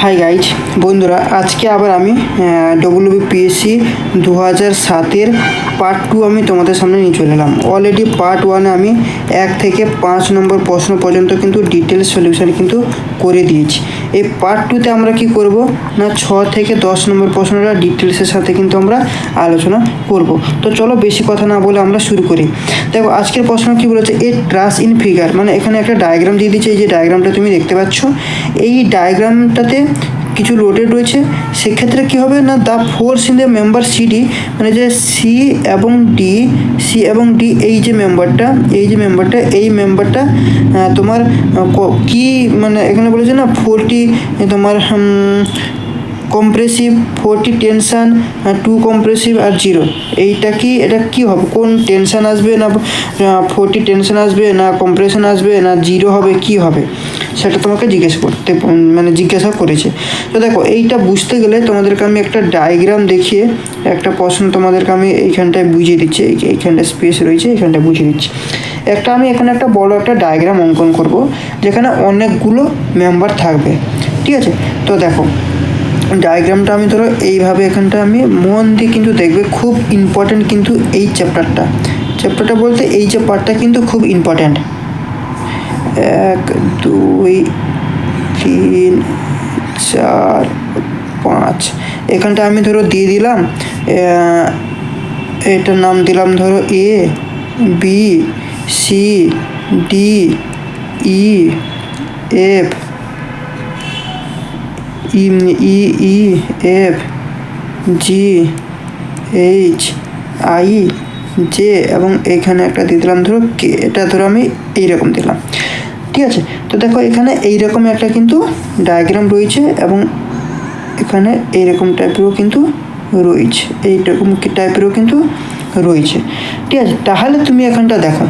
Hi guys বন্ধুরা, আজকে আবার আমি ডব্লিউবিপিএসসি দু হাজার সাতের পার্ট টু আমি তোমাদের সামনে নিয়ে চলে এলাম। অলরেডি পার্ট ওয়ানে আমি এক থেকে পাঁচ নম্বর প্রশ্ন পর্যন্ত কিন্তু ডিটেলস সলিউশন কিন্তু করে দিয়েছি। এই পার্ট টুতে আমরা কি করব? না, ছ থেকে দশ নম্বর প্রশ্নটা ডিটেলসের সাথে কিন্তু আমরা আলোচনা করব। তো চলো বেশি কথা না বলে আমরা শুরু করি। দেখো, আজকের প্রশ্ন কি বলেছে? এ ট্রাস ইন ফিগার মানে এখানে একটা ডায়াগ্রাম দিয়ে দিচ্ছে। এই যে ডায়াগ্রামটা তুমি দেখতে পাচ্ছ, এই ডায়াগ্রামটাতে কিছু লোডেড রয়েছে, সেক্ষেত্রে কী হবে না the four seen the member CD মানে যে সি এবং ডি সি এবং ডি এই যে মেম্বারটা এই যে মেম্বারটা এই মেম্বারটা তোমার কী মানে এখানে বলেছে না ফোরটি তোমার compressive forty tension to compressive R zero এইটা কি? এটা কি হবে? কোন টেনশান আসবে না ফোরটি টেনশান আসবে, না কম্প্রেশন আসবে, না জিরো হবে, কি হবে? সেটা তোমাকে জিজ্ঞেস করতে মানে জিজ্ঞাসা করেছে। তো দেখো, এইটা বুঝতে গেলে তোমাদেরকে আমি একটা ডায়াগ্রাম দেখিয়ে, একটা প্রশ্ন তোমাদেরকে আমি এইখানটায় বুঝিয়ে দিচ্ছি। এই- এইখানটায় স্পেস রয়েছে এইখানটায় বুঝিয়ে দিচ্ছি। একটা আমি এখানে একটা বড় একটা ডায়াগ্রাম অঙ্কন করব, যেখানে অনেকগুলো মেম্বার থাকবে। ঠিক আছে? তো দেখো ডায়াগ্রামটা আমি ধরো এইভাবে এখানটা আমি মন দিয়ে কিন্তু দেখবে খুব ইম্পর্ট্যান্ট কিন্তু এই চ্যাপ্টারটা চ্যাপ্টারটা বলতে এই যে পার্টটা কিন্তু খুব ইম্পর্ট্যান্ট এক, দুই, তিন, চার, পাঁচ। এখানটা আমি ধরো দিয়ে দিলাম এটার নাম দিলাম ধরো A, B, C, D, E, F E E, F, G, H, I, J এবং এখানে একটা দিয়ে দিলাম, ধরো কে, এটা ধরো আমি এইরকম দিলাম। ঠিক আছে? তো দেখো এখানে এইরকম একটা কিন্তু ডায়াগ্রাম রয়েছে এবং এখানে এইরকম টাইপেরও কিন্তু রয়েছে, এইরকম টাইপেরও কিন্তু রয়েছে। ঠিক আছে? তাহলে তুমি এখানটা দেখো।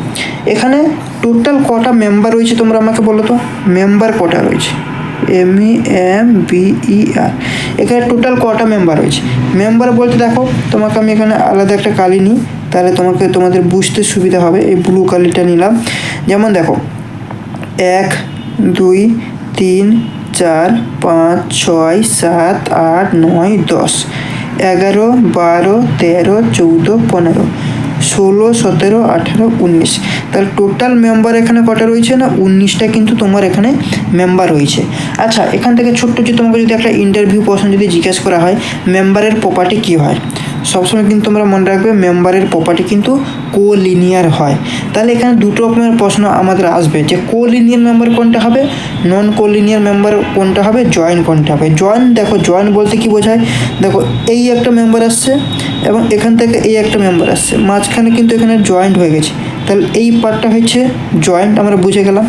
এখানে টোটাল কটা মেম্বার রয়েছে তোমরা আমাকে বলো তো? মেম্বার কটা রয়েছে? M E M B E আর এখানে টোটাল কটা মেম্বার রয়েছে? মেম্বার বলতে দেখো, তোমাকে আমি এখানে আলাদা একটা কালি নিই, তাহলে তোমাকে, তোমাদের বুঝতে সুবিধা হবে, এই ব্লু কালিটা নিলাম। যেমন দেখো, এক, দুই, তিন, চার, পাঁচ, ছয়, সাত, আট, নয়, দশ, এগারো, বারো, তেরো, চৌদ্দো, পনেরো। ষোলো, সতেরো, আঠেরো, উনিশ। তাহলে টোটাল মেম্বার এখানে কটা রয়েছে না? উনিশটা কিন্তু তোমার এখানে মেম্বার রয়েছে। আচ্ছা এখান থেকে ছোট্ট যে তোমাকে যদি একটা ইন্টারভিউ প্রশ্ন যদি জিজ্ঞেস করা হয় মেম্বারের প্রপার্টি কী হয়? সবসময় কিন্তু তোমরা মনে রাখবে মেম্বারের প্রপার্টি কিন্তু কো লিনিয়ার হয়। তাহলে এখানে দুটো রকমের প্রশ্ন আমাদের আসবে, যে কো লিনিয়ার মেম্বার কোনটা হবে নন কো লিনিয়ার মেম্বার কোনটা হবে জয়েন কোনটা হবে? জয়েন দেখো জয়েন বলতে কি বোঝায়? দেখো, এই একটা মেম্বার আসছে এবং এখান থেকে এই একটা মেম্বার আসছে। মাঝখানে কিন্তু এখানে জয়েন্ট হয়ে গেছে। তাহলে এই পার্টটা হচ্ছে জয়েন্ট আমরা বুঝে গেলাম।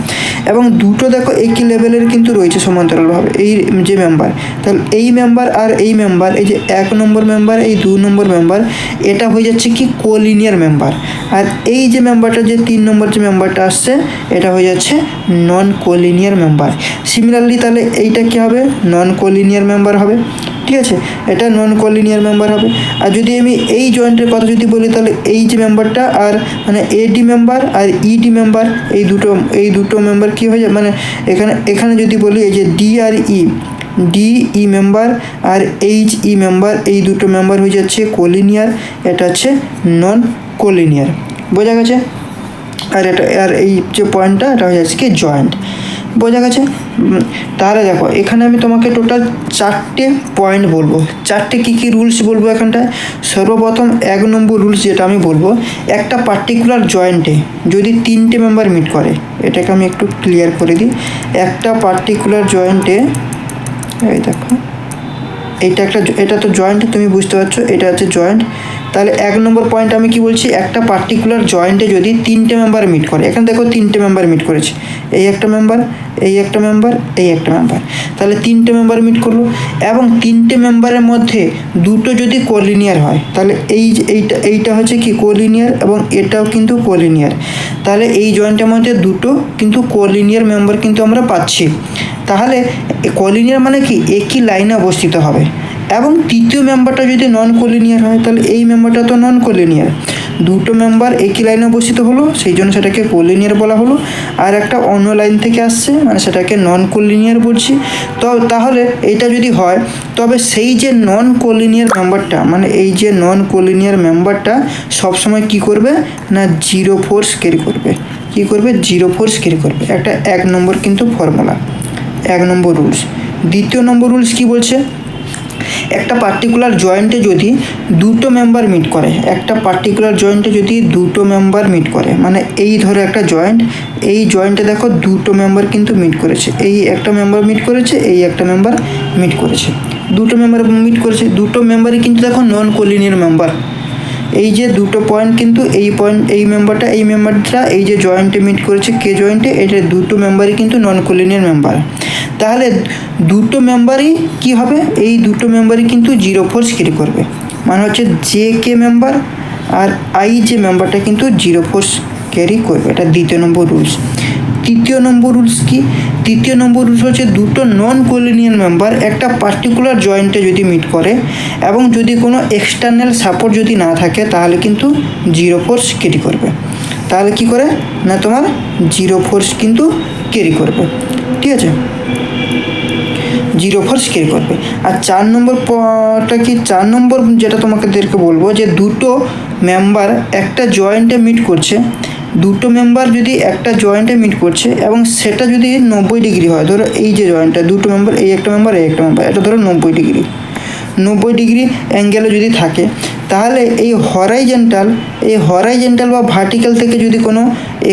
এবং দুটো দেখো একই লেভেলের কিন্তু রয়েছে সমান্তরালভাবে, এই যে মেম্বার তাহলে এই মেম্বার আর এই মেম্বার এই যে এক নম্বর মেম্বার এই দু নম্বর মেম্বার এটা হয়ে যাচ্ছে কি কোলিনিয়ার মেম্বার আর এই যে মেম্বারটা যে তিন নম্বর যে মেম্বারটা আসছে, এটা হয়ে যাচ্ছে নন কোলিনিয়ার মেম্বার সিমিলারলি তাহলে এইটা কি হবে? নন কোলিনিয়ার মেম্বার হবে। ঠিক আছে? এটা নন কলিনিয়ার মেম্বার হবে। আর যদি আমি এই জয়েন্টের কথা যদি বলি, তাহলে এই যে মেম্বারটা আর মানে এডি মেম্বার আর ইডি মেম্বার এই দুটো এই দুটো মেম্বার কী হয়ে যায়? মানে এখানে এখানে যদি বলি, এই যে ডি আর ই ডি ই মেম্বার আর এইচ ই মেম্বার এই দুটো মেম্বার হয়ে যাচ্ছে কলিনিয়ার এটা হচ্ছে নন কলিনিয়ার বোঝা গেছে? আর এটা, আর এই যে পয়েন্টটা এটা হয়ে যাচ্ছে কি জয়েন্ট বোঝা গেছে? তাহলে দেখো, এখানে আমি তোমাকে টোটাল চারটে পয়েন্ট বলব। চারটে কী কী রুলস বলব এখানটায়? সর্বপ্রথম এক নম্বর রুলস যেটা আমি বলব, একটা পার্টিকুলার জয়েন্টে যদি তিনটে মেম্বার মিট করে, এটাকে আমি একটু ক্লিয়ার করে দিই। একটা পার্টিকুলার জয়েন্টে এই দেখো, এটা একটা, এটা তো জয়েন্ট তুমি বুঝতে পারছ, এটা হচ্ছে জয়েন্ট তাহলে এক নম্বর পয়েন্ট আমি কি বলছি? একটা পার্টিকুলার জয়েন্টে যদি তিনটে মেম্বার মিট করে, এখানে দেখো তিনটে মেম্বার মিট করেছে। এই একটা মেম্বার এই একটা মেম্বার এই একটা মেম্বার তাহলে তিনটে মেম্বার মিট করল এবং তিনটে মেম্বারের মধ্যে দুটো যদি কোলিনিয়ার হয়, তাহলে এই এইটা এইটা হচ্ছে কি কোলিনিয়ার এবং এটাও কিন্তু কোলিনিয়ার তাহলে এই জয়েন্টের মধ্যে দুটো কিন্তু কোলিনিয়ার মেম্বার কিন্তু আমরা পাচ্ছি। তাহলে কলিনিয়ার মানে কি? একই লাইনে অবস্থিত হবে। এবং তৃতীয় মেম্বারটা যদি নন কোলিনিয়ার হয়, তাহলে এই মেম্বারটা তো নন কোলিনিয়ার দুটো মেম্বার একই লাইনে উপস্থিত হলো, সেই জন্য সেটাকে কোলিনিয়ার বলা হলো। আর একটা অন্য লাইন থেকে আসছে মানে সেটাকে নন কোলিনিয়ার বলছি। তো তাহলে এটা যদি হয়, তবে সেই যে নন কোলিনিয়ার মেম্বারটা মানে এই যে নন কোলিনিয়ার মেম্বারটা সবসময় কি করবে? না জিরো ফোর্স ক্যারি করবে। কি করবে? জিরো ফোর্স ক্যারি করবে। একটা এক নম্বর কিন্তু ফর্মুলা এক নম্বর রুলস দ্বিতীয় নম্বর রুলস কি বলছে? একটা পার্টিকুলার জয়েন্টে যদি দুটো মেম্বার মিট করে, একটা পার্টিকুলার জয়েন্টে যদি দুটো মেম্বার মিট করে মানে এই ধরো একটা জয়েন্ট এই জয়েন্টে দেখো দুটো মেম্বার কিন্তু মিট করেছে, এই একটা মেম্বার মিট করেছে, এই একটা মেম্বার মিট করেছে, দুটো মেম্বার মিট করেছে, দুটো মেম্বারই কিন্তু দেখো নন কোলিনিয়ার মেম্বার এই যে দুটো পয়েন্ট কিন্তু এই পয়েন্ট এই মেম্বারটা এই মেম্বারটা এই যে জয়েন্টে মিট করেছে, কে জয়েন্টে এটা দুটো মেম্বারই কিন্তু নন কোলিনিয়ার মেম্বার তাহলে দুটো মেম্বারই কি হবে? এই দুটো মেম্বারই কিন্তু জিরো ফোর্স ক্যারি করবে। মানে হচ্ছে জে কে মেম্বার আর আই যে মেম্বারটা কিন্তু জিরো ফোর্স ক্যারি করবে। এটা দ্বিতীয় নম্বর রুলস তৃতীয় নম্বর রুলস কি? তৃতীয় নম্বর রুলস হচ্ছে দুটো নন কোলিনিয়ান মেম্বার একটা পার্টিকুলার জয়েন্টে যদি মিট করে এবং যদি কোনো এক্সটার্নাল সাপোর্ট যদি না থাকে, তাহলে কিন্তু জিরো ফোর্স ক্যারি করবে। তাহলে কি করে? না তোমার জিরো ফোর্স কিন্তু ক্যারি করবে। ঠিক আছে? জিরো ফোর্স ক্যারি করবে। আর চার নম্বর পটা কি? চার নম্বর যেটা তোমাদেরকে বলব যে দুটো মেম্বার একটা জয়েন্টে মিট করছে। দুটো মেম্বার যদি একটা জয়েন্টে মিট করছে এবং সেটা যদি নব্বই ডিগ্রি হয়, ধরো এই যে জয়েন্টটা দুটো মেম্বার এই একটা মেম্বার এই একটা মেম্বার এটা ধরো নব্বই ডিগ্রি নব্বই ডিগ্রি অ্যাঙ্গেলে যদি থাকে তাহলে এই হরাইজেন্টাল এই হরাইজেন্টাল বা ভার্টিক্যাল থেকে যদি কোনো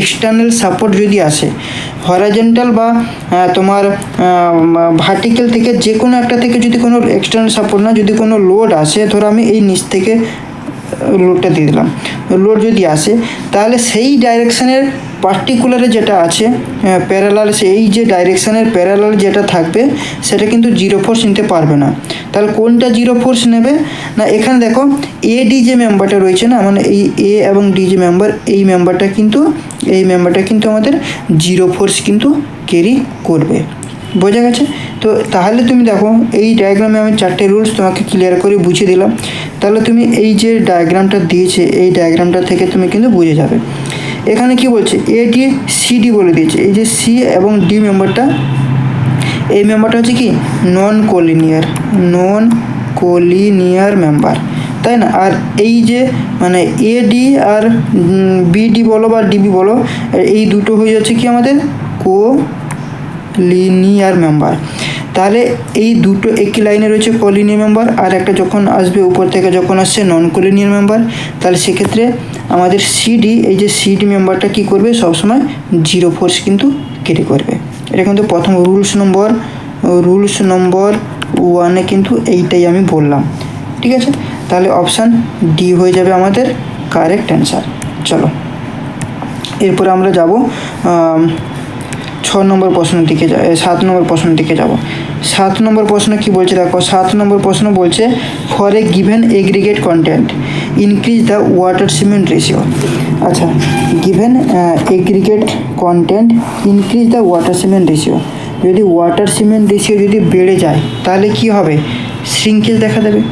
এক্সটার্নাল সাপোর্ট যদি আসে হরাইজেন্টাল বা তোমার ভার্টিক্যাল থেকে যে কোনো একটা থেকে যদি কোনো এক্সটার্নাল সাপোর্ট না, যদি কোনো লোড আসে, ধরো আমি এই নিচ থেকে লোডটা দিয়ে দিলাম লোড যদি আসে, তাহলে সেই ডাইরেকশানের পার্টিকুলারে যেটা আছে প্যারালাল এই যে ডাইরেকশানের প্যারালাল যেটা থাকবে, সেটা কিন্তু জিরো ফোর্স নিতে পারবে না। তাহলে কোনটা জিরো ফোর্স নেবে? না, এখানে দেখো এ ডি যে মেম্বারটা রয়েছে না? মানে এই এ এবং ডি যে মেম্বার এই মেম্বারটা কিন্তু, এই মেম্বারটা কিন্তু আমাদের জিরো ফোর্স কিন্তু ক্যারি করবে। বোঝা গেছে? তো তাহলে তুমি দেখো, এই ডায়াগ্রামে আমি চারটে রুলস তোমাকে ক্লিয়ার করে বুঝিয়ে দিলাম। তাহলে তুমি এই যে ডায়াগ্রামটা দিয়েছে, এই ডায়াগ্রামটা থেকে তুমি কিন্তু বুঝে যাবে। এখানে কি বলছে? এ ডি সি ডি বলে দিয়েছে। এই যে সি এবং ডি মেম্বারটা এই মেম্বারটা হচ্ছে কি? নন কোলিনিয়ার নন কোলিনিয়ার মেম্বার তাই না? আর এই যে মানে এ ডি আর বিডি বলো বা ডিবি বলো এই দুটো হয়ে যাচ্ছে কি আমাদের? কো লিনিয়ার মেম্বার তাহলে এই দুটো একই লাইনে রয়েছে কলিনিয়ার মেম্বার আর একটা যখন আসবে উপর থেকে যখন আসছে নন কলিনিয়ার মেম্বার তাহলে সেক্ষেত্রে আমাদের সিডি এই যে সিডি মেম্বারটা কী করবে? সবসময় জিরো ফোর্স কিন্তু কেটে করবে। এটা কিন্তু প্রথম রুলস নম্বর রুলস নম্বর ওয়ানে কিন্তু এইটাই আমি বললাম। ঠিক আছে? তাহলে অপশান ডি হয়ে যাবে আমাদের কারেক্ট অ্যান্সার চলো। এরপরে আমরা যাব ছ নম্বর প্রশ্নের দিকে সাত নম্বর প্রশ্নের দিকে যাব। সাত নম্বর প্রশ্ন কি বলছে দেখো? সাত নম্বর প্রশ্ন বলছে for a given aggregate content increase the water cement ratio আচ্ছা given aggregate content increase the water cement ratio যদি ওয়াটার সিমেন্ট রেশিও যদি বেড়ে যায়, তাহলে কি হবে? শ্রিঙ্কেজ দেখা দেবে।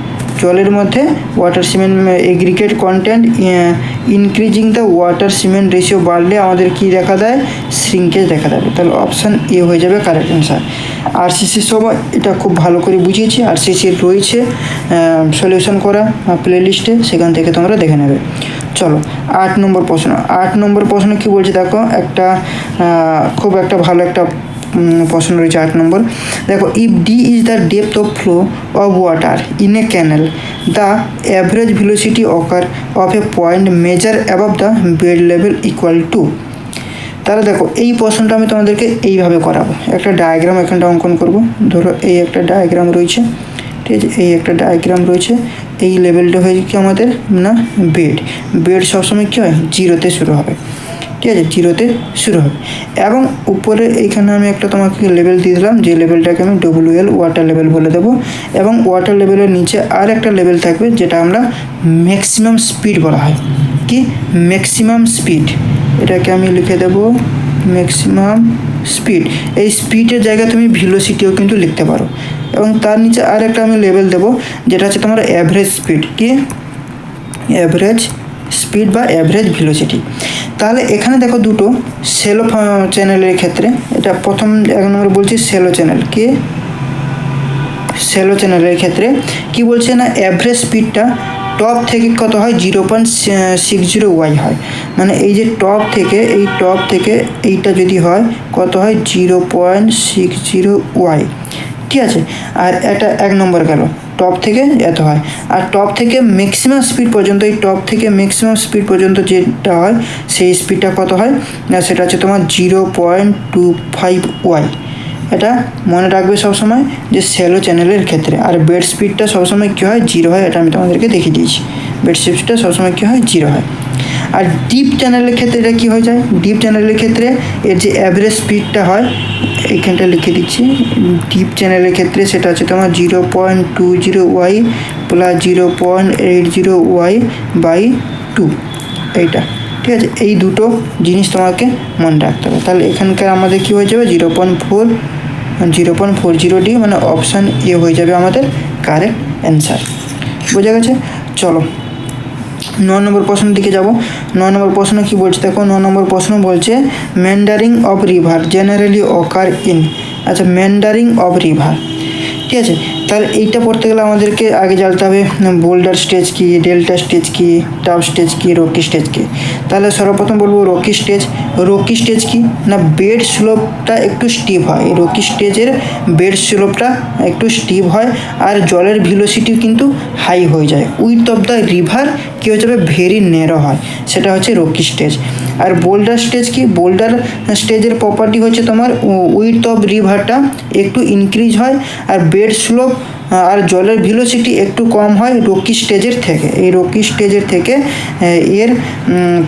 জলের মধ্যে water cement aggregate content increasing the water cement ratio বাড়লে আমাদের কি দেখা দেয়? শ্রিঙ্কেজ দেখা দেবে। তাহলে অপশান এ হয়ে যাবে কারেক্ট অ্যান্সার আর সিসির সময় এটা খুব ভালো করে বুঝিয়েছি। আর সিসির রয়েছে সলিউশন করা প্লে লিস্টে সেখান থেকে তোমরা দেখে নেবে। চলো, আট নম্বর প্রশ্ন। আট নম্বর প্রশ্ন কি বলছে দেখো? একটা খুব একটা ভালো একটা প্রশ্ন রয়েছে আট নম্বর। দেখো if D is the depth of flow of water in a canal the average velocity occur of a point measure above the bed level equal to তাহলে দেখো, এই প্রশ্নটা আমি তোমাদেরকে এইভাবে করাবো। একটা ডায়াগ্রাম এখানটা অঙ্কন করব। ধরো, এই একটা ডায়াগ্রাম রয়েছে। ঠিক আছে, এই একটা ডায়াগ্রাম রয়েছে। এই লেভেলটা হয়ে কি আমাদের? না বেড বেড সবসময় কী হয়? জিরোতে শুরু হবে। ঠিক আছে, জিরোতে শুরু হবে এবং উপরে এইখানে আমি একটা তোমাকে লেভেল দিয়ে দিলাম, যে লেভেলটাকে আমি ডব্লিউ এল ওয়াটার লেভেল বলে দেবো। এবং ওয়াটার লেভেলের নিচে আর একটা লেভেল থাকবে, যেটা আমরা ম্যাক্সিমাম স্পিড বলা হয়। কি? ম্যাক্সিমাম স্পিড এটাকে আমি লিখে দেবো ম্যাক্সিমাম স্পিড এই স্পিডের জায়গায় তুমি ভিলোসিটিও কিন্তু লিখতে পারো। এবং তার নিচে আর একটা আমি লেভেল দেবো, যেটা হচ্ছে তোমার অ্যাভারেজ স্পিড কি? অ্যাভারেজ স্পিড বা অ্যাভারেজ ভেলোসিটি তাহলে এখানে দেখো দুটো সেলো চ্যানেলের ক্ষেত্রে। এটা প্রথম এক নম্বর বলছি সেলো চ্যানেল কে? সেলো চ্যানেলের ক্ষেত্রে। কি বলছে না অ্যাভারেজ স্পিডটা টপ থেকে কত হয়? Zero point six zero Y হয়। মানে এই যে টপ থেকে, এই টপ থেকে এইটা যদি হয়, কত হয়? Zero point six zero Y ঠিক আছে? আর এটা এক নম্বর গেল। টপ থেকে এত হয়। আর টপ থেকে ম্যাক্সিমাম স্পিড পর্যন্ত, এই টপ থেকে ম্যাক্সিমাম স্পিড পর্যন্ত যেটা হয়, সেই স্পিডটা কত হয়? না, সেটা হচ্ছে তোমার zero point two five Y এটা মনে রাখবে সবসময় যে স্যালো চ্যানেলের ক্ষেত্রে। আর বেড স্পিডটা সবসময় কী হয়? জিরো হয়, এটা আমি তোমাদেরকে দেখিয়ে দিয়েছি। বেড স্পিডটা সবসময় কী হয়? জিরো হয়। আর ডিপ চ্যানেলের ক্ষেত্রে এটা কী হয়ে যায়? ডিপ চ্যানেলের ক্ষেত্রে এর যে অ্যাভারেজ স্পিডটা হয়, এইখানটা লিখে দিচ্ছি। ডিপ চ্যানেলের ক্ষেত্রে সেটা হচ্ছে তোমার zero point two zero Y plus zero point eight zero Y by two এইটা, ঠিক আছে? এই দুটো জিনিস তোমাকে মনে রাখতে হবে। তাহলে এখানকার আমাদের কী হয়ে যাবে? Zero point four zero point four zero D মানে অপশান এ হয়ে যাবে আমাদের কারেক্ট অ্যান্সার বোঝা গেছে? চলো। ন নম্বর প্রশ্নের দিকে যাব। ন নম্বর প্রশ্ন কি বলছে? দেখো, ন নম্বর প্রশ্ন বলছে meandering of river generally occur in আচ্ছা ম্যান্ডারিং অফ রিভার ঠিক আছে? তাহলে এইটা পড়তে গেলে আমাদেরকে আগে জানতে হবে বোল্ডার স্টেজ কি ডেল্টা স্টেজ কি টাপ স্টেজ কি রকি স্টেজ কি? তাহলে সর্বপ্রথম বলব রকি স্টেজ রকি স্টেজ কি? না বেড স্লোপটা একটু স্টিপ হয়। রকি স্টেজের বেড স্লোপটা একটু স্টিপ হয় আর জলের ভিলোসিটিও কিন্তু হাই হয়ে যায়। উইথ অফ দ্য রিভার কী হয়ে যাবে? ভেরি ন্যারো হয়। সেটা হচ্ছে রকি স্টেজ আর বোল্ডার স্টেজ কি? বোল্ডার স্টেজের প্রপার্টি হচ্ছে তোমার উইথ অফ রিভারটা একটু ইনক্রিজ হয় আর বেড স্লোপ আর জলের ভিলোসিটি একটু কম হয় রকি স্টেজের থেকে। এই রকি স্টেজের থেকে এর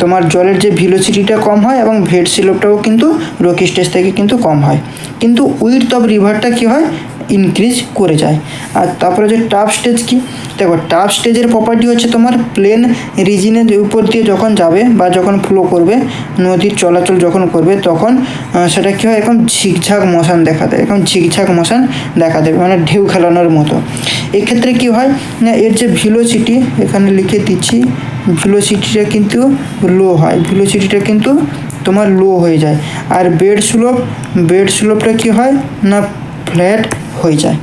তোমার জলের যে ভিলোসিটিটা কম হয় এবং ভেড সিলোপটাও কিন্তু রকি স্টেজ থেকে কিন্তু কম হয়। কিন্তু উইথ অফ রিভারটা কী হয়? ইনক্রিজ করে যায়। আর তারপরে যে টাফ স্টেজ কি? দেখো টাফ স্টেজের প্রপার্টি হচ্ছে তোমার প্লেন রিজিনের উপর দিয়ে যখন যাবে বা যখন ফ্লো করবে, নদীর চলাচল যখন করবে, তখন সেটা কী হয়? এরকম ঝিকঝাক মশান দেখা দেয়। এরকম ঝিকঝাক মশান দেখা দেবে। মানে ঢেউ খেলানোর মতো। এক্ষেত্রে কী হয়? না, এর যে ভিলোসিটি এখানে লিখে দিচ্ছি ভিলোসিটিটা কিন্তু লো হয়। ভিলোসিটিটা কিন্তু তোমার লো হয়ে যায়। আর বেড স্লোপ বেড স্লোপটা কী হয়? না ফ্ল্যাট হয়ে যায়।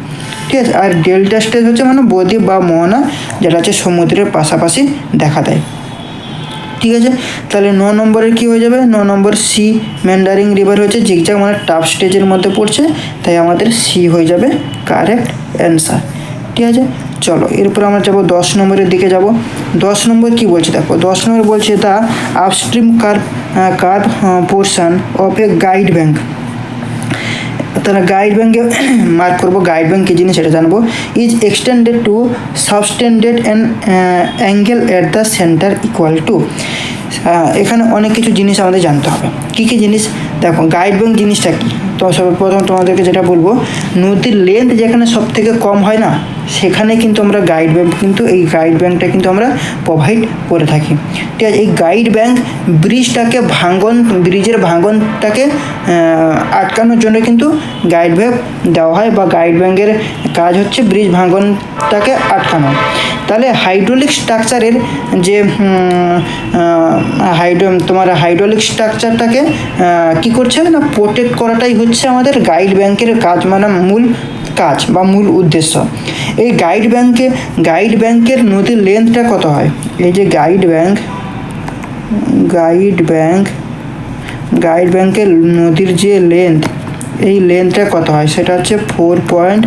ঠিক আছে? আর ডেল্টা স্টেজ হচ্ছে মানে বদ্বীপ বা মোহনা যেটা হচ্ছে সমুদ্রের পাশাপাশি দেখা দেয়। ঠিক আছে? তাহলে ন নম্বরের কী হয়ে যাবে? ন নম্বর সি ম্যান্ডারিং রিভার হচ্ছে জিগজাগ মানে টাফ স্টেজের মধ্যে পড়ছে, তাই আমাদের সি হয়ে যাবে কারেক্ট অ্যান্সার ঠিক আছে? চলো, এরপর আমরা যাব দশ নম্বরের দিকে যাব। দশ নম্বর কি বলছে দেখো? দশ নম্বর বলছে the upstream curve curve portion of a guide bank তাহলে গাইড ব্যাঙ্কে মার্ক করব গাইড ব্যাঙ্ক কী জিনিস সেটা জানব। Is extended to subtended and angle at the centre equal to এখানে অনেক কিছু জিনিস আমাদের জানতে হবে। কী কী জিনিস? দেখো গাইড ব্যাঙ্ক জিনিসটা কী? তো সর্বপ্রথম তোমাদেরকে যেটা বলব, নদীর লেন্থ যেখানে সব থেকে কম হয় না সেখানে কিন্তু আমরা গাইড ব্যাঙ্ক কিন্তু, এই গাইড ব্যাংকটা কিন্তু আমরা প্রোভাইড করে থাকি। ঠিক আছে, এই গাইড ব্যাঙ্ক ব্রিজটাকে ভাঙ্গন ব্রিজের ভাঙ্গনটাকে আটকানোর জন্য কিন্তু গাইড ব্যাঙ্ক দেওয়া হয় বা গাইড ব্যাঙ্কের কাজ হচ্ছে ব্রিজ ভাঙ্গনটাকে আটকানো। তাহলে হাইড্রোলিক স্ট্রাকচারের যে হাইড্রো তোমার হাইড্রোলিক স্ট্রাকচারটাকে কী করছে না প্রোটেক্ট করাটাই হচ্ছে আমাদের গাইড ব্যাঙ্কের কাজ মানে মূল কাজ বা মূল উদ্দেশ্য। এই গাইড ব্যাংকে গাইড ব্যাংকের নদীর লেন্থটা কত হয়? এই যে guide bank guide bank guide ব্যাংকের নদীর যে লেন্থ এই লেন্থটা কত হয়? সেটা হচ্ছে four point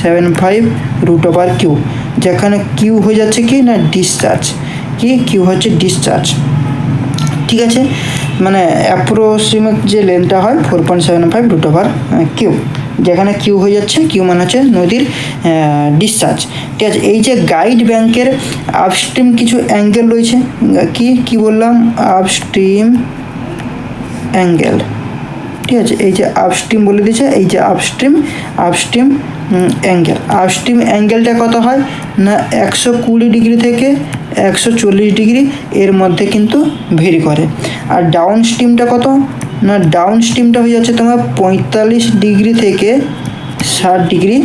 seven five root over Q যেখানে কিউ হয়ে যাচ্ছে কি না ডিসচার্জ কি? কিউ হচ্ছে ডিসচার্জ ঠিক আছে? মানে অ্যাপ্রোক্সিমেট যে লেন্থটা হয় four point seven five root over Q যেখানে কিউ হয়ে যাচ্ছে কিউ মানে হচ্ছে নদীর ডিসচার্জ ঠিক আছে? এই যে গাইড ব্যাংকের আপস্ট্রিম কিছু অ্যাঙ্গেল রয়েছে, কি কি বললাম? আপস্ট্রিম অ্যাঙ্গেল ঠিক আছে? এই যে আপস্ট্রিম বলে দিয়েছে, এই যে আপস্ট্রিম আপস্ট্রিম অ্যাঙ্গেল আপস্ট্রিম অ্যাঙ্গেলটা কত হয়? না, একশো কুড়ি ডিগ্রি থেকে একশো চল্লিশ ডিগ্রি এর মধ্যে কিন্তু ভেরি করে। আর ডাউন স্ট্রিমটা কত? না ডাউন স্ট্রিমটা হয়ে যাচ্ছে তোমার পঁয়তাল্লিশ ডিগ্রি থেকে ষাট ডিগ্রি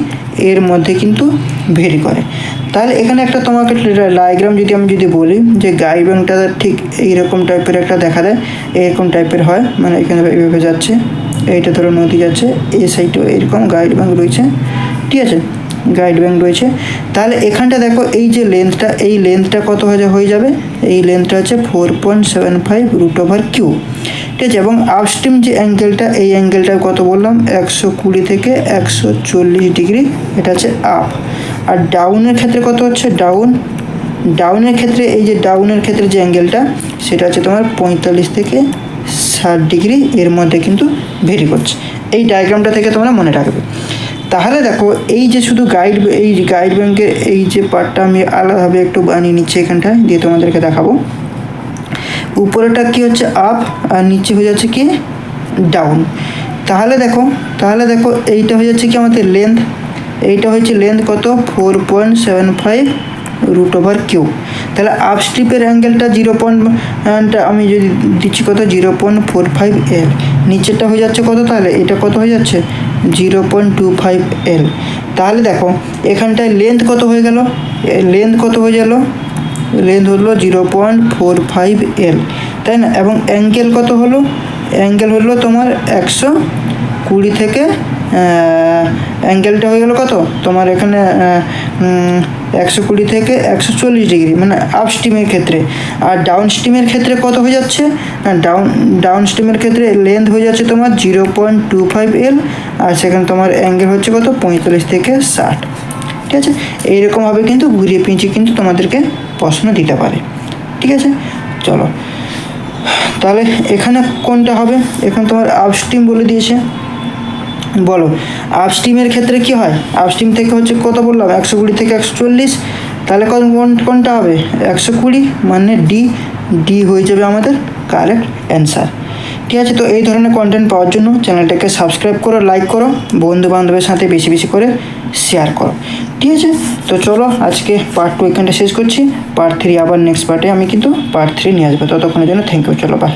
এর মধ্যে কিন্তু ভেরি করে। তাহলে এখানে একটা তোমাকে ডায়াগ্রাম যদি আমি যদি বলি, যে গাইড ব্যাংকটা ঠিক এইরকম টাইপের একটা দেখা দেয়, এরকম টাইপের হয় মানে এখানে এইভাবে যাচ্ছে, এইটা ধরো নদী যাচ্ছে, এই সাইডেও এরকম গাইড ব্যাংক রয়েছে, ঠিক আছে? গাইড ব্যাংক রয়েছে। তাহলে এখানটা দেখো, এই যে লেন্থটা এই লেন্থটা কত হয়ে যাবে? এই লেন্থটা হচ্ছে four point seven five root over Q ঠিক আছে এবং আপস্ট্রিম যে অ্যাঙ্গেলটা এই অ্যাঙ্গেলটা কত বললাম? একশো কুড়ি থেকে একশো চল্লিশ ডিগ্রি এটা হচ্ছে আপ আর ডাউনের ক্ষেত্রে কত হচ্ছে? ডাউন ডাউনের ক্ষেত্রে, এই যে ডাউনের ক্ষেত্রে যে অ্যাঙ্গেলটা সেটা হচ্ছে তোমার পঁয়তাল্লিশ থেকে ষাট ডিগ্রি এর মধ্যে কিন্তু ভেরি করছে। এই ডায়াগ্রামটা থেকে তোমরা মনে রাখবে। তাহলে দেখো, এই যে শুধু গাইড এই গাইড ব্যাংকের এই যে পার্টটা আমি আলাদাভাবে একটু বানিয়ে নিচ্ছি এখানটায়, দিয়ে তোমাদেরকে দেখাবো। উপরেটা কি হচ্ছে আপ আর নিচে হয়ে যাচ্ছে কি ডাউন তাহলে দেখো তাহলে দেখো এইটা হয়ে যাচ্ছে কি আমাদের লেন্থ এইটা হয়েছে লেন্থ কত? Four point seven five root over Q তাহলে আপ স্ট্রিপের অ্যাঙ্গেলটা জিরো পয়েন্ট আমি যদি দিচ্ছি কত? Zero point four five L নিচেরটা হয়ে যাচ্ছে কত তাহলে? এটা কত হয়ে যাচ্ছে? Zero point two five L তাহলে দেখো, এখানটায় লেন্থ কত হয়ে গেল? লেন্থ কত হয়ে গেল? লেন্থ হলো zero point four five L, তাই না? এবং অ্যাঙ্গেল কত হলো? অ্যাঙ্গেল হলো তোমার একশো কুড়ি থেকে অ্যাঙ্গেলটা হয়ে গেল কত? তোমার এখানে একশো কুড়ি থেকে একশো চল্লিশ ডিগ্রি মানে আপ স্টিমের ক্ষেত্রে। আর ডাউন স্টিমের ক্ষেত্রে কত হয়ে যাচ্ছে? ডাউন ডাউন স্টিমের ক্ষেত্রে লেন্থ হয়ে যাচ্ছে তোমার zero point two five L, আর সেখানে তোমার অ্যাঙ্গেল হচ্ছে কত? পঁয়তাল্লিশ থেকে ষাট। ঠিক আছে? এইরকমভাবে কিন্তু ঘুরিয়ে পিঁচিয়ে কিন্তু তোমাদেরকে প্রশ্ন দিতে পারে। ঠিক আছে? চলো। তাহলে এখানে কোনটা হবে? এখানে তোমার আপস্ট্রিম বলে দিয়েছে। বলো আপস্ট্রিমের ক্ষেত্রে কি হয়? আপস্ট্রিম থেকে হচ্ছে কত বললাম? একশো কুড়ি থেকে একশো চল্লিশ। তাহলে কোন- কোনটা হবে? একশো কুড়ি মানে ডি ডি হয়ে যাবে আমাদের কারেক্ট অ্যান্সার ঠিক আছে, তো এই ধরনের কন্টেন্ট পাওয়ার জন্য চ্যানেলটাকে সাবস্ক্রাইব করো লাইক করো বন্ধু বান্ধবের সাথে বেশি বেশি করে শেয়ার করো। ঠিক আছে, তো চলো আজকে পার্ট টু এখানটা শেষ করছি। পার্ট থ্রি আবার নেক্সট পার্টে আমি কিন্তু পার্ট থ্রি নিয়ে আসব। ততক্ষণের জন্য থ্যাংক ইউ চলো বাই